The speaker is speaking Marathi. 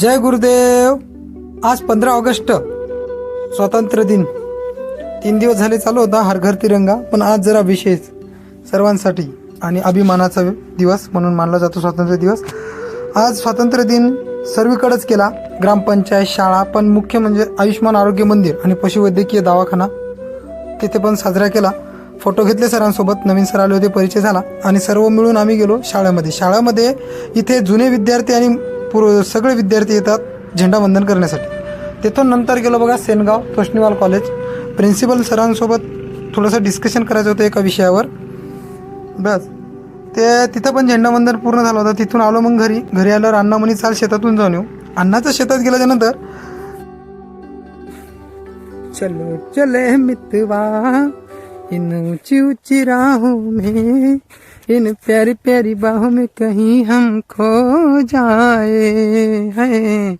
जय गुरुदेव. आज पंधरा ऑगस्ट. स्वातंत्र्य दिन. तीन दिवस झाले चालू होता हर घर तिरंगा पण आज जरा विशेष सर्वांसाठी आणि अभिमानाचा दिवस म्हणून मानला जातो स्वातंत्र्य दिवस. आज स्वातंत्र्य दिन सर्वीकडेच केला. ग्रामपंचायत शाळा पण मुख्य म्हणजे आयुष्मान आरोग्य मंदिर आणि पशुवैद्यकीय दवाखाना. तिथे पण साजरा केला. फोटो घेतले सरांसोबत. नवीन सर आले होते परिचय झाला. आणि सर्व मिळून आम्ही गेलो शाळेमध्ये. शाळेमध्ये इथे जुने विद्यार्थी आणि पूर्व सगळे विद्यार्थी येतात झेंडावंदन करण्यासाठी. तिथून नंतर गेलो बघा सेनगाव तोष्णीवाल कॉलेज प्रिन्सिपल सरांसोबत थोडंसं डिस्कशन करायचं होतं एका विषयावर. बस. ते तिथं पण झेंडावंदन पूर्ण झालं होतं. तिथून आलो मग घरी. घरी आल्यावर अण्णा म्हणे चाल शेतातून जाऊन येऊ. अण्णाच्या शेतात गेल्याच्यानंतर चलो चले मितवा. इन ऊंची ऊंची राहों में. इन प्यारी प्यारी बाहों में कहीं हम खो जाए हैं।